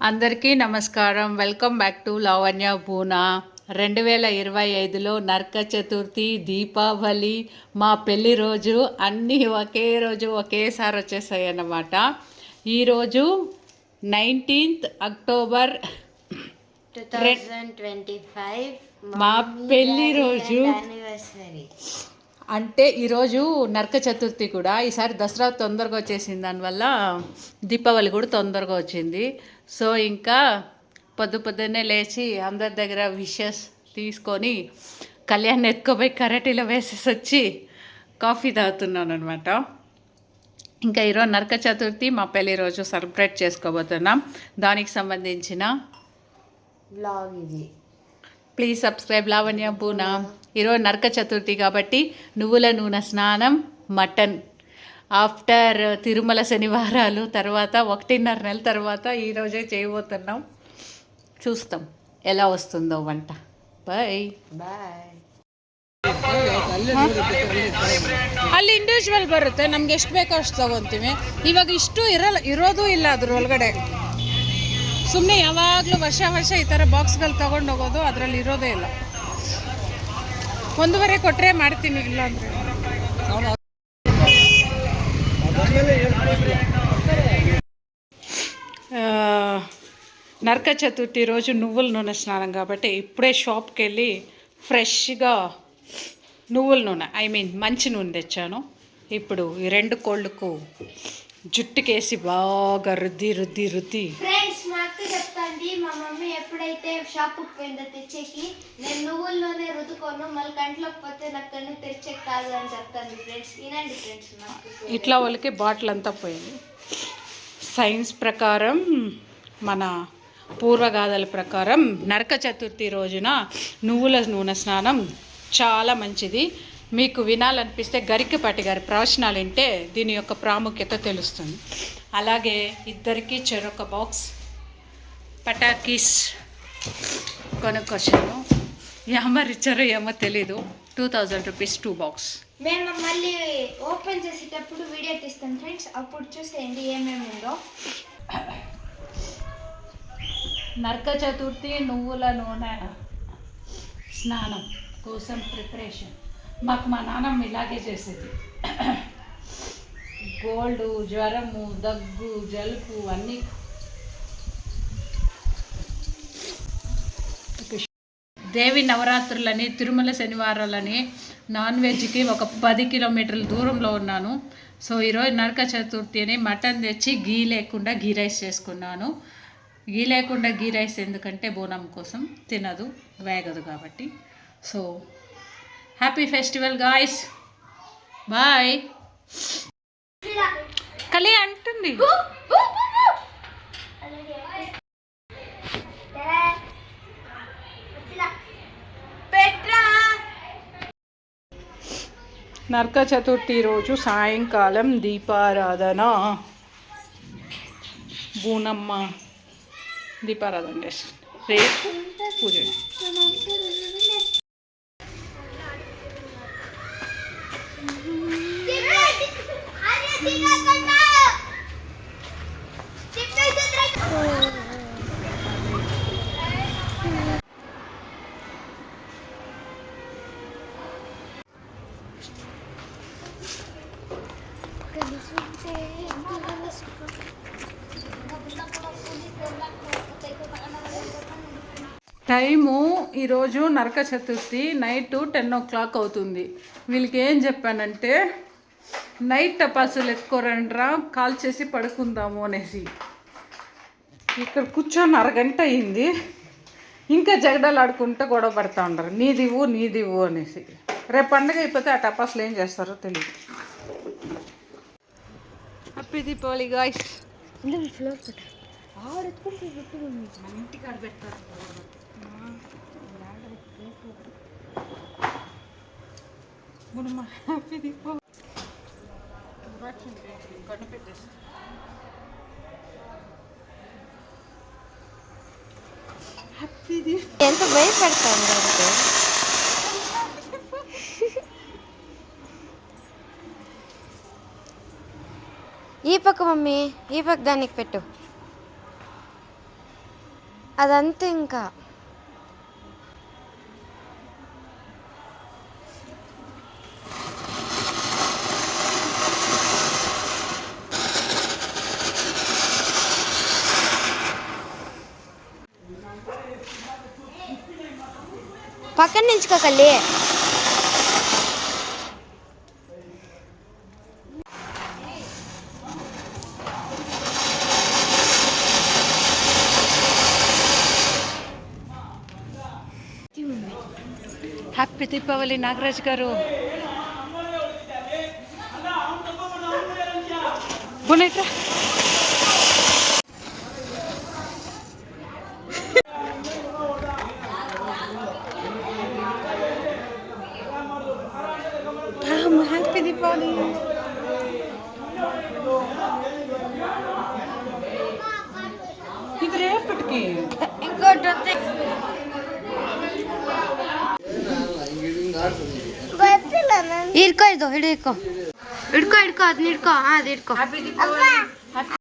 అందరికీ నమస్కారం. Welcome back to Lavanya Poona రెండు వేల ఇరవై ఐదులో నరక చతుర్థి దీపావళి మా పెళ్ళి రోజు అన్నీ ఒకే రోజు ఒకేసారి వచ్చేసాయి అన్నమాట ఈరోజు నైన్టీన్త్ అక్టోబర్ 2025 మా పెళ్ళి రోజు యానివర్సరీ. అంటే ఈరోజు నరక చతుర్థి కూడా. ఈసారి దసరా తొందరగా వచ్చేసింది. దానివల్ల దీపావళి కూడా తొందరగా వచ్చింది. సో ఇంకా పొద్దు పొద్దున్నే లేచి అందరి దగ్గర విషెస్ తీసుకొని కళ్యాణ్ ఎత్తుకోపోయి కరెటీలో వేసేసి వచ్చి కాఫీ తాగుతున్నాను అనమాట ఇంకా ఈరోజు నరక చతుర్థి మా పెళ్ళి రోజు సెలబ్రేట్ చేసుకోబోతున్నాం. దానికి సంబంధించిన బ్లాగ్ ఇది. Please subscribe Lavanya Poona. ఈరోజు నరక చతుర్థి కాబట్టి నువ్వుల నూనె స్నానం మటన్ ఆఫ్టర్ తిరుమల శనివారాలు తర్వాత ఒకటిన్నర నెల తర్వాత ఈరోజే చేయబోతున్నాం చూస్తాం ఎలా వస్తుందో వంట బాయ్ ಬಾಯ್ ಅಲ್ಲಿ ಇಂಡಿವಿಜುವಲ್ ಬರುತ್ತೆ ನಮ್ಗೆ ಎಷ್ಟು ಬೇಕೋ ಅಷ್ಟು ತಗೊಂತೀವಿ ಇವಾಗ ಇಷ್ಟು ಇರಲ್ಲ ಇರೋದು ಇಲ್ಲ ಅದ್ರ ಒಳಗಡೆ ಸುಮ್ಮನೆ ಯಾವಾಗಲೂ ವರ್ಷ ವರ್ಷ ಈ ಥರ ಬಾಕ್ಸ್ಗಳು ತಗೊಂಡು ಹೋಗೋದು ಅದರಲ್ಲಿ ಇರೋದೇ ಇಲ್ಲ ಒಂದೂವರೆ ಕೊಟ್ಟರೆ ಮಾಡ್ತೀನಿ ಇಲ್ಲಾಂದ್ರೆ ఆ, నరక చతుర్థి రోజు నువ్వుల నూనె స్నానం కాబట్టి ఇప్పుడే షాప్కి వెళ్ళి ఫ్రెష్గా నువ్వుల నూనె ఐ మీన్ మంచి నూనె తెచ్చాను ఇప్పుడు ఈ రెండు కోళ్ళకు జుట్టుకేసి బాగా రుద్ది రుద్ది రుద్ది మా మమ్మీ ఎప్పుడైతే షాపుకి పోయిందో తెచ్చేకి నేను నువ్వుల్లోనే రుద్దుకోను మళ్ళీ కంట్లోకి పోతే నాకు కన్ను తెరిచే కాదు అని చెప్తాను ఫ్రెండ్స్ వినండి ఫ్రెండ్స్ నాకు. ఇట్లా వాళ్ళకి బాటిల్ అంతా పోయింది. సైన్స్ ప్రకారం మన పూర్వగాథల ప్రకారం నరక చతుర్థి రోజున నువ్వుల నూనె స్నానం చాలా మంచిది. మీకు వినాలనిపిస్తే గరికపాటి గారి ప్రవచనాలు వింటే దీని యొక్క ప్రాముఖ్యత తెలుస్తుంది. అలాగే ఇద్దరికీ చెరొక బాక్స్ పటాకీస్ కొనుక్కొచ్చాను. ఎవరు ఇచ్చారో ఏమో తెలీదు. Two thousand rupees two box. మేము మళ్ళీ ఓపెన్ చేసేటప్పుడు వీడియో తీస్తాం ఫ్రెండ్స్. అప్పుడు చూసేయండి ఏమేమి ఉందో. నరక చతుర్థి నువ్వుల నూనె స్నానం కోసం ప్రిపరేషన్. మాకు మా నాన్నమ్మ ఇలాగే చేసేది. గోల్డ్ జ్వరము దగ్గు జలుబు అన్నీ దేవి నవరాత్రులని తిరుమల శనివారాలని నాన్ వెజ్కి ఒక పది కిలోమీటర్ల దూరంలో ఉన్నాను. సో ఈరోజు నరక చతుర్థి అని మటన్ తెచ్చి గీ లేకుండా గీ రైస్ చేసుకున్నాను. గీ లేకుండా గీ రైస్ ఎందుకంటే బోనం కోసం తినదు వేగదు కాబట్టి. So happy festival guys! Bye! కలి అంటుంది. నరక చతుర్థి రోజు సాయంకాలం దీపారాధన. బూనమ్మ దీపారాధన చేస్తుంది. రేపు పూజ టైము ఈరోజు Naraka Chaturthi night ten o'clock అవుతుంది. వీళ్ళకి ఏం చెప్పానంటే నైట్ టపాసులు ఎత్తుకోరండ్రా కాల్ చేసి పడుకుందాము అనేసి. ఇక్కడ కూర్చొని అరగంట అయింది. ఇంకా జగడాలు ఆడుకుంటూ గొడవ పడతా ఉండరు నీదివ్వు నీదివ్వు అనేసి. రేపు పండుగ అయిపోతే ఆ టపాసులు ఏం చేస్తారో తెలియదు హ్యాపీ దీపావళి గాయస్ ఫ్లోర్ పెట్ట ఇంటికాడ పెడతారు మనమ్మ హ్యాపీ దీపావళి కనిపెట్టేసి ఎంత భయపడతాను ఈ పక్క మమ్మీ ఈ పక్క దానికి పెట్టు. అదంతే ఇంకా. పక్కన నిల్చుకోకల్లి హ్యాపీ దీపావళి నాగరాజ్ గారు బునైట్రా హ్యాపీ దీపావళి ఇది రేపటికి ಹಿಡ್ಕೊ ಇದು ಹಿಡಿಕೊ. ಹಿಡ್ಕೊ ಹಿಡ್ಕೊ ಅದನ್ನ ಹಿಡ್ಕೊ. ಅದು ಹಿಡ್ಕೊ.